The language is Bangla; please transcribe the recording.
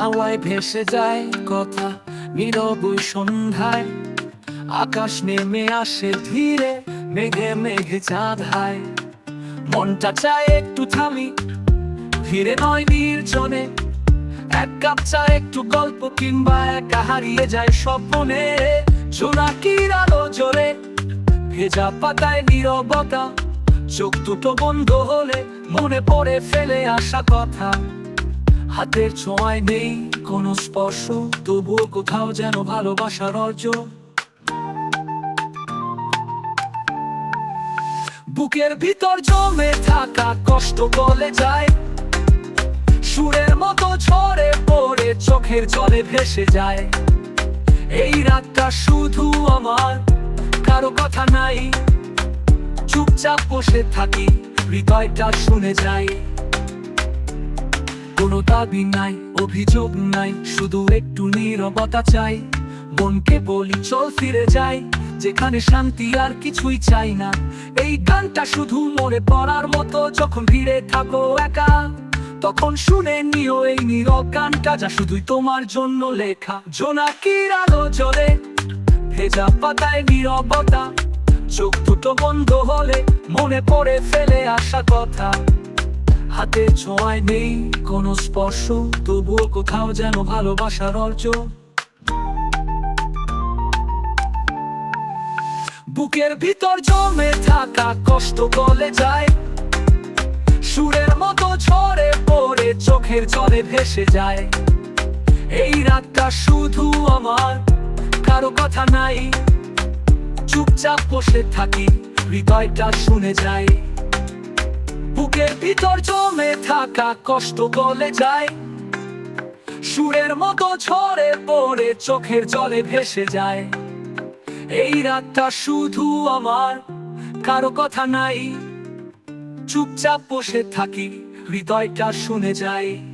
হাওয়ায় ভেসে যায় কথা, নীরবই সন্ধ্যায়। আকাশ নেমে আসে ধীরে, মেঘে মেঘে চাঁদ মনটা চায় একটু থামি ধীরে নয় নির্জনে। এক কাপ চা, একটু গল্প, কিংবা একা হারিয়ে যায় স্বপ্নে। জোনাকির আলো জোরে ভেজা পাতায় নীরবতা। চোখ দুটো বন্ধ হলে মনে পড়ে ফেলে আসা কথা। হাতের ছোঁয়ায় নেই কোনো স্পর্শ, তবুও কোথাও যেন ভালোবাসার অর্জন বুকের ভিতর জমে থাকা কষ্ট গলে যায়। সুরের মতো ঝরে পড়ে চোখের জলে ভেসে যায়। এই রাতটা শুধু আমার, কারও কথা নাই। চুপচাপ বসে থাকি, হৃদয়টা শুনে কোনো দাবি নাই, অভিযোগ নাই, শুধু একটু নীরবতা চাই। মনকে বলি, চল ফিরে যাই, যেখানে শান্তি আর কিছুই চাই না। এই গানটা শুধু মনে পড়ার মতো, যখন ভিড়ে থাকো একা, তখন শুনে নিও এই নীরব গানটা যা শুধুই তোমার জন্য লেখা। জোনাকির আলো জ্বলে, ভেজা পাতায় নীরবতা, চোখ দুটো বন্ধ হলে মনে পড়ে ফেলে আসা কথা। হাতে ছোঁয়ায় নেই কোনো স্পর্শ, তবুও কোথাও যেন ভালোবাসার অর্জন বুকের ভিতর জমে থাকা কষ্ট গলে যায়। সুরের মতো ঝরে পড়ে চোখের জলে ভেসে যায়। এই রাতটা শুধু আমার, কারও কথা নাই। চুপচাপ বসে থাকি, হৃদয়টা শুনে যায়। বুকের ভিতর জমে থাকা কষ্ট গলে যায়। সুরের মতো ঝরে পড়ে চোখের জলে ভেসে যায়। এই রাতটা শুধু আমার, কারও কথা নাই। চুপচাপ বসে থাকি, হৃদয়টা শুনে যায়।